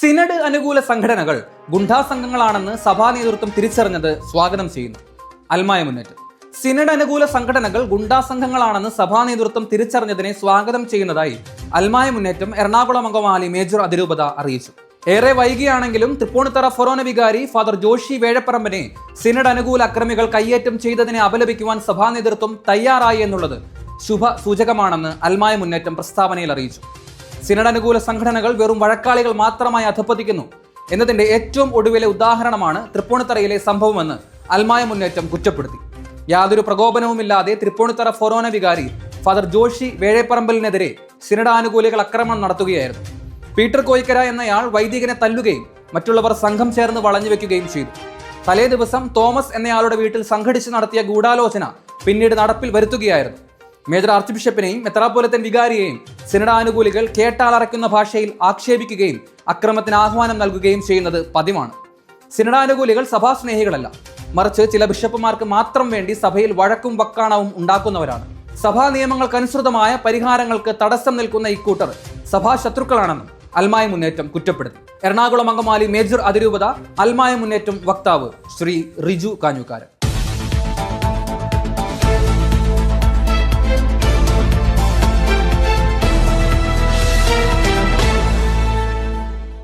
Synod അനുകൂല സംഘടനകൾ ഗുണ്ടാ സംഘങ്ങളാണെന്ന് സഭാ നേതൃത്വം തിരിച്ചറിഞ്ഞത് സ്വാഗതം ചെയ്യുന്നു. അൽമായ മുന്നേറ്റം. സിനഡ് അനുകൂല സംഘടനകൾ ഗുണ്ടാ സംഘങ്ങളാണെന്ന് സഭാ നേതൃത്വം തിരിച്ചറിഞ്ഞതിനെ സ്വാഗതം ചെയ്യുന്നതായി അൽമായ മുന്നേറ്റം എറണാകുളം അങ്കമാലി മേജർ അതിരൂപത അറിയിച്ചു. ഏറെ വൈകിയാണെങ്കിലും തൃപ്പൂണിത്തറ ഫൊറോന വികാരി ഫാദർ ജോഷി വേഴപ്പറമ്പനെ സിനഡ് അനുകൂല അക്രമികൾ കയ്യേറ്റം ചെയ്തതിനെ അപലപിക്കുവാൻ സഭാ നേതൃത്വം തയ്യാറായി എന്നുള്ളത് ശുഭ സൂചകമാണെന്ന് അൽമായ മുന്നേറ്റം പ്രസ്താവനയിൽ അറിയിച്ചു. സിനഡ് അനുകൂല സംഘടനകൾ വെറും വഴക്കാളികൾ മാത്രമായി അധപ്പതിക്കുന്നു. എന്നതിന്റെ ഏറ്റവും ഒടുവിലെ ഉദാഹരണമാണ് തൃപ്പൂണിത്തറയിലെ സംഭവമെന്ന് അൽമായ മുന്നേറ്റം കുറ്റപ്പെടുത്തി. യാതൊരു പ്രകോപനവുമില്ലാതെ തൃപ്പൂണിത്തറ ഫൊറോന വികാരി ഫാദർ ജോഷി വേഴേപ്പറമ്പലിനെതിരെ സിനഡാനുകൂലികൾ ആക്രമണം നടത്തുകയായിരുന്നു. പീറ്റർ കോയിക്കര എന്നയാൾ വൈദികനെ തല്ലുകയും മറ്റുള്ളവർ സംഘം ചേർന്ന് വളഞ്ഞു വെക്കുകയും ചെയ്തു. തലേ ദിവസം തോമസ് എന്നയാളുടെ വീട്ടിൽ സംഘടിച്ച് നടത്തിയ ഗൂഢാലോചന പിന്നീട് നടപ്പിൽ വരുത്തുകയായിരുന്നു. മേജർ ആർച്ച് ബിഷപ്പിനെയും മെത്രാപോലത്തൻ വികാരിയെയും സിനഡാനുകൂലികൾ കേട്ടാലറയ്ക്കുന്ന ഭാഷയിൽ ആക്ഷേപിക്കുകയും അക്രമത്തിന് ആഹ്വാനം നൽകുകയും ചെയ്യുന്നത് പതിവാണ്. സിനഡാനുകൂലികൾ സഭാസ്നേഹികളല്ല. മറിച്ച് ചില ബിഷപ്പുമാർക്ക് മാത്രം വേണ്ടി സഭയിൽ വഴക്കും വക്കാണവും ഉണ്ടാക്കുന്നവരാണ്. സഭാ നിയമങ്ങൾക്കനുസൃതമായ പരിഹാരങ്ങൾക്ക് തടസ്സം നിൽക്കുന്ന ഇക്കൂട്ടർ സഭാ ശത്രുക്കളാണെന്നും അൽമായ മുന്നേറ്റം കുറ്റപ്പെടുത്തി. എറണാകുളം അങ്കമാലി മേജർ അതിരൂപത അൽമായ മുന്നേറ്റം വക്താവ് ശ്രീ റിജു കാഞ്ഞുകാരൻ